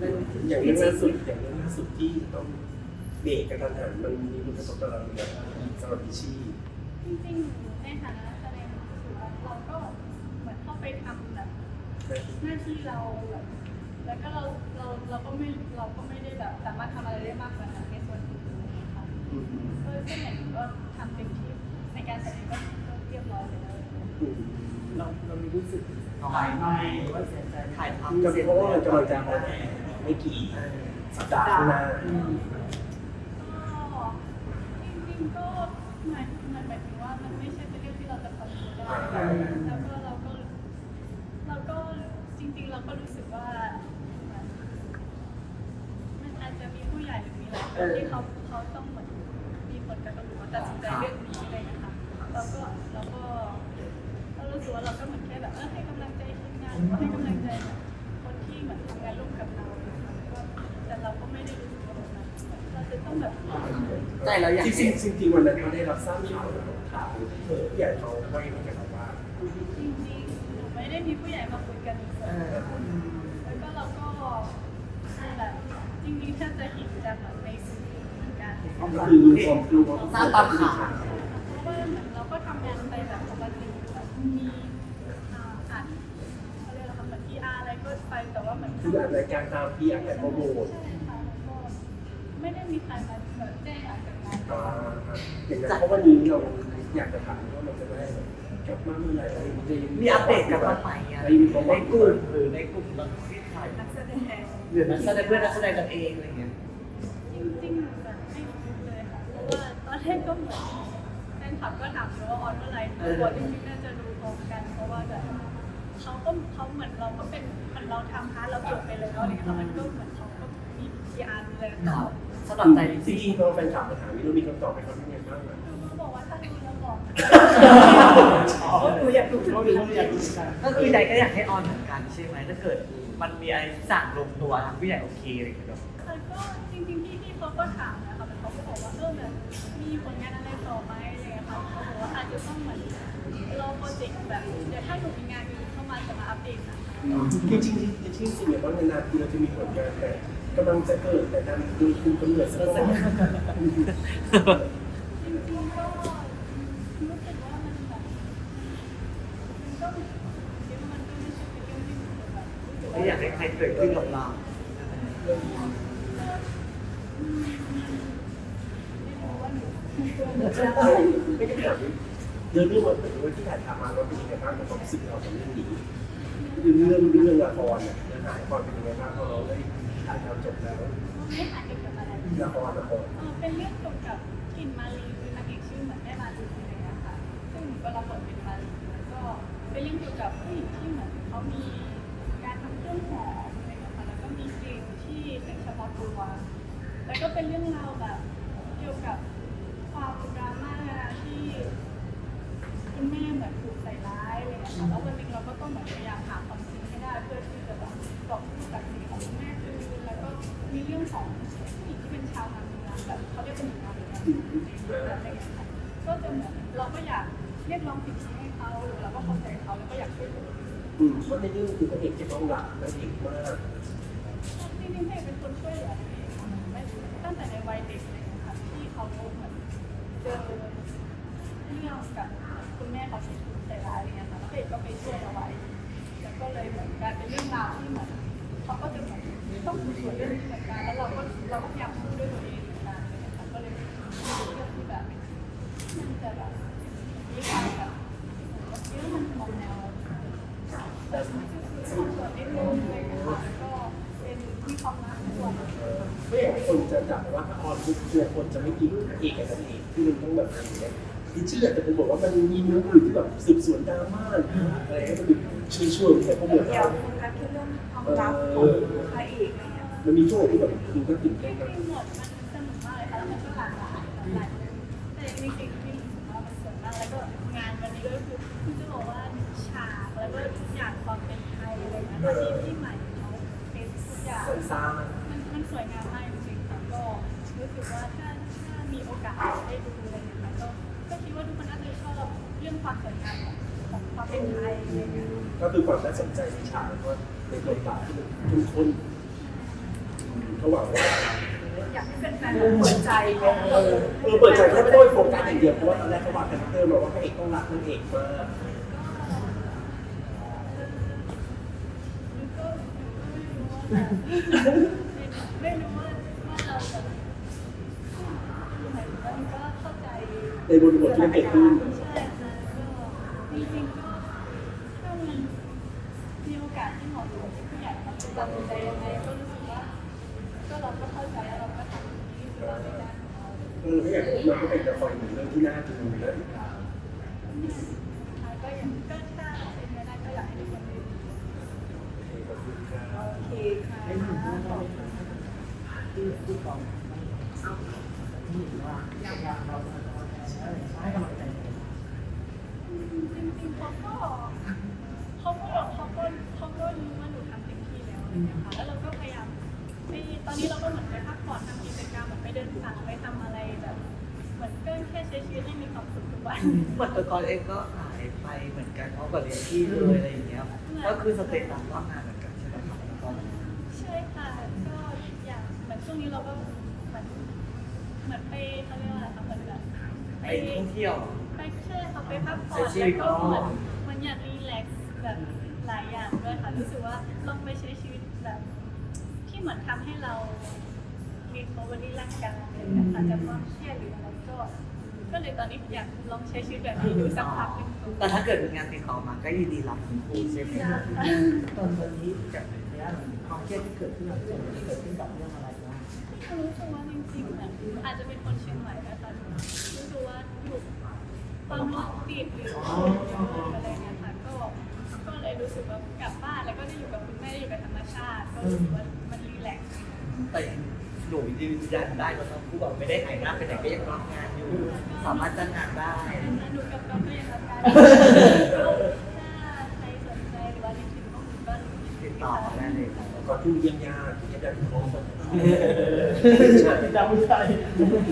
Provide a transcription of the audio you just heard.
อย่างเรื่องล่าสุดอย่างเรื่องล่าสุดที่ต้องเบรกกระทันหันมันมีผลกระทบต่อเราอย่างไรสำหรับพิชชี่จริงๆในฐานะนักแสดงรู้สึกว่าเราก็เหมือนเข้าไปทำแบบหน้าที่เราแบบแล้วก็เราเราเราก็ไม่เราก็ไม่ได้แบบสามารถทำอะไรได้มากกว่านั้นในส่วนอื่นเลยค่ะก็ก็อย่างก็ทำเต็มที่ในการแสดงก็ก็เรียบร้อยไปแล้วเราเรามีรู้สึกน้อยไหมหรือว่าเสียใจถ่ายทำก็เสร็จเพราะว่ามันกำลังจะออนแอร์ ไม่กี่สัปดาห์ข้างหน้า อืม ก็จริงๆก็หมายหมายหมายถึงว่ามันไม่ใช่เป็นเรื่องที่เราจะควบคุมได้แล้วก็เราก็เราก็จริงๆ เราก็รู้สึกว่ามันอาจจะมีผู้ใหญ่หรือมีหลายคนที่เขาเขาต้องเหมือนมีผลกระทบหรือว่าตัดสินใจเรื่องนี้อะไรนะคะเราก็เราก็เรารู้สึกว่าเราก็เหมือน เราอยากจริเห็งนๆจริงๆวันนั้นเขาได้รับทราบข่าวข่าวผู้ใหญ่เขาว่ายังไงกับเราว่าจริงๆหนูไม่ได้มีผู้ใหญ่มาคุยกันเลยเออแล้วก็เราก็แบบจริงๆแทบจะเห็นจากแบบในสื่อเหมือนกันก็คือรู้ความรู้ความทราบตามข่าวเพราะว่าเหมือนเราก็ทำงานไปแบบปกติแบบมีอ่าอัดเขาเรียกอะไรคะเหมือนพีอาร์อะไรก็ไปแต่ว่าเหมือนคือรายการตามพีอาร์แต่โปรโมทใช่ค่ะแล้วก็ไม่ได้มีใครมาแบบแจ้งหลังจากนั้นอ่า อย่างนั้นเพราะวันนี้เราอยากจะถามว่ามันจะได้กลับมาเมื่อไหร่อะไรอย่างเงี้ยมีอัปเดตกันบ้างไหมอะในกลุ่มหรือในกลุ่มเราที่ถ่ายนักแสดงหรือนักแสดงเพื่อนนักแสดงกันเองอะไรเงี้ยจริงๆแบบไม่รู้เลยค่ะเพราะว่าตอนแรกก็เหมือนแฟนคลับก็ถามอยู่ว่าออนเมื่อไหร่ตัวจริงๆน่าจะรู้พร้อมกันเพราะว่าแบบเขาก็เขาเหมือนเราก็เป็นเหมือนเราทำพาร์ทเราจบไปแล้วอะไรเงี้ยค่ะมันก็เหมือนเขาก็มีพีอาร์ดูแลต่อ สำหรับใจจจริงริงๆเราแฟนคลับมาถามมีรู้มีคำตอบไปเขาเป็นไงบ้างอะเขาบอกว่าถ้าดูแล้วบอกหนูอยากดูเขาดูอยากดูก็คือใจก็อยากให้ออนเหมือนกันใช่ไหมถ้าเกิดมันมีอะไรสั่งลงตัวทางผู้ใหญ่โอเคอะไรอย่างเงี้ยแล้วก็จริงๆพี่พี่เขาก็ถามนะคะแต่เขาก็บอกว่าเออแบบมีผลงานอะไรต่อไหมอะไรเงี้ยค่ะเขาบอกว่าอาจจะต้องเหมือนรอโปรเจกต์แบบเดี๋ยวถ้าหนูมีงานอื่นเข้ามาจะมาอัปเดตนะ จริงจริงจริงๆสิ่งอย่างว่านานๆทีเราจะมีผลงานแต่กำลังจะเกิดแต่ดันดูคุณกำเนิดซะก่อนจริงๆก็รู้สึกว่ามันแบบมันก็เดี๋ยวมันก็ไม่ใช่เป็นเรื่องที่หนูแบบรู้สึกไม่ว่าอยากให้ใครเกิดขึ้นกับเราไม่รู้ว่าหนูไม่ได้ถามเรื่องเรื่องวันเหมือนว่าที่ถ่ายทำมาว่าเป็นยังไงบ้างกับความรู้สึกเราของเรื่องนี้ เรื่องเรื่องละครเนี่ยเนื้อหาละครเป็นยังไงบ้างพอเราได้ถ่ายทำจบแล้วไม่หาเกี่ยวกับอะไรละครละครเออเป็นเรื่องเกี่ยวกับกลิ่นมาลีคือนางเอกชื่อเหมือนแม่มาลีเลยนะคะซึ่งหนูก็รับบทเป็นมาลีแล้วก็เป็นเรื่องเกี่ยวกับผู้หญิงที่เหมือนเขามีการทำเครื่องหอมอะไรอย่างเงี้ยค่ะแล้วก็มีกลิ่นที่เป็นเฉพาะตัว แล้วก็เป็นเรื่องราวแบบเกี่ยวกับความดราม่าที่คุณแม่เหมือนถูกใส่ร้ายอะไรอย่างเงี้ยค่ะแล้ววันหนึง เราก็ต้องเหมือนพยายามหาความจริงให้ได้เพื่อที่จะแบบกอบกู้ศักดิ์ศรีของคุณแม่คืนแล้วก็มีเรื่องของผู้หญิงที่เป็นชาวนาเมืองแบบเขาเรียกเป็นหญิงนาเมืองอะไรอย่างเงี้ยค่ะก็จะเหมือนเราก็อยากเรียกร้องสิทธิให้เขาหรือเราก็เข้าใจเขาแล้วก็อยากช่วยเหลืออืมเพราะในเรื่องคือพระเอกจะต้องหลักนางเอกมากจริงๆเด็กเป็นคนช่วยเหลือตัวเองไม่ตั้งแต่ในวัยเด็กเลยนะคะที่เขาเหมือนเจอเรื่องกับ คุณแม่เขาที่ถูกใส่ร้ายอะไรเงี้ยค่ะแล้วเด็กก็ไปช่วยเอาไว้แล้วก็เลยเหมือนกลายเป็นเรื่องราวที่เหมือนเขาก็จะเหมือนต้องมีส่วนเรื่องนี้เหมือนกันแล้วเราก็เราก็พยายามพูดด้วยตัวเองเหมือนกันอะไรเงี้ยค่ะก็เลยเป็นเรื่องที่แบบมันจะแบบมีความแบบเรื่อมันมองแนวแบบส่วนนิดนึงอะไรเงี้ยค่ะแล้วก็เป็นมีความรักส่วนไม่อยากให้คนจะจับว่าออนปุ๊บเนี่ยคนจะไม่กินเอกกันางเอกที่มันต้องแบบอ ย่างเงี้ยที่ชื่ออาจจะเป็นบอกว่ามันมีมุกหรือที่แบบสืบสวนดราม่าอะไรให้มันดูช่วยช่วยๆแต่พวกเดียวเดี๋ยวนกัสที่เรื่องความรักของพระเอกอะไรเงี้ยมันมีช่วงที่แบบดูก็ตื่นจเต้นนะริงๆหมดมันสนุกมากเลยค่ะแล้วมันก็หลากหลายหลากหลายแต่จริงๆที่รู้สึกว่ามันสวยมากแล้วก็งานวันนี้ก็คือคุณจะบอกว่าฉากแล้วก็ทุกอย่างความเป็นไทยอะไรเงี้ยค่ะที่ที่ใหม่เขาเป็นทุกอย่างใส่ซ่ามันมันสวยงามมากจริงๆค่ะก็รู้สึกว่าถ้าถ้ามีโอกาสได้ดูอะไรอย่างเงี้ยค่ะก็ ก็คิดว่าทุกคนน่าจะชอบเรื่องความสวยงามของของความเป็นไทยอะไรเงี้ยก็คือความน่าสนใจในฉากแล้วก็ในบทบาทที่มันเข้มข้นเขาหวังว่าอยากให้แฟนๆเปิดใจไงเออเออเปิดใจแค่ไม่ต้องไปโฟกัสอย่างเดียวเพราะว่าตอนแรกเขาวางคาแรคเตอร์มาว่าพระเอกต้องรักนางเอกมากไม่รู้ว่าว่าเราแบบเหมือนมันก็เข้าใจ ในบริบทที่มันเกิดขึ้นใช่ค่ะก็จริงๆก็มันมีโอกาสที่เหมาะสมที่ผู้ใหญ่เขาจะตัดสินใจยังไงก็รู้สึกว่าก็เราก็เข้าใจแล้วเราก็ทำที่เราในด้านของเราเออไม่อยากให้มันก็เป็นละครหนึ่งเรื่องที่น่าดูและติดตามค่ะก็อย่างก็ถ้าเป็นไปได้ก็อยากให้ทุกคนได้ดูขอบคุณครับ โอเคค่ะที่กองที่ว่าอยากเรา ให้กำลังใจจริงๆเขาก็เขาก็เขาก็เขาก็รู้ว่าหนูทำเต็มที่แล้วอะไรอย่างเงี้ยค่ะแล้วเราก็พยายามไปตอนนี้เราก็เหมือนไปพักผ่อนทำกิจกรรมเหมือนไปเดินสายไปทำอะไรแบบเหมือนก็แค่ใช้ชีวิตให้มีความสุขทุกวัน เหมือนตัวกอนเองก็หายไปเหมือนกันเพราะกับเรียนที่เลยอะไรอย่างเงี้ย ก็คือสเตตัสว่างงานเหมือนกันใช่ไหมครับแล้วก็ใช่ค่ะ ก็อย่างเหมือนช่วงนี้เราก็เหมือนเหมือนไปเขาเรียกว่าอะไรคะเหมือนแบบ ไปท่องเที่ยว ไปใช่ค่ะไปพักผ่อนใช้ชีแล้วิวตก็เนอะเหมือนมันอยากรีแลกซ์แบบหลายอย่างด้วยค่ะรู้สึกว่าลองไปใช้ชีวิตแบบ ที่เหมือนทำให้เรารีคอเวอรี่ร่างกายอะไรอย่างเงี้ยค่ะจากความเครียดหรืออะไรก็ ก็เลยตอนนี้อยากลองใช้ชีวิตแบบนี้ดูสักพักหนึงดูแต่ถ้าเกิดมีงานติดต่อมาก็ยินดีรับทั้งคู่ใช่ไหมครับตอนวันนี้จากเนี้ยความเครียดที่เกิดขึ้นหลังจากที่เกิดขึ้นกับเรื่องอะไรบ้าง รู้สึกว่าจริงๆอาจจะเป็นคนเชียงใหม่นะคะรู้สึกว่าถูกความรถติดหรืออะไรเงี้ยค่ะก็ก็เลยรู้สึกว่ากลับบ้านแล้วก็ได้อยู่กับคุณแม่ได้อยู่กับธรรมชาติก็รู้สึกว่ามันรีแลกซ์แต่หนูยืนยันได้ว่าทั้งคู่แบบไม่ได้หายหน้าไปไหนก็ยังรับงานอยู่ สามารถจ้างงานได้หนูกับก๊อฟก็ยังรับการถ้าใครสนใจหรือว่าในทีมก็ก็ ติดต่อมาได้ เลยครับก็คือเยี่ยมญาติเยี่ยมญาติพี่น้องติดตามผู้ชาย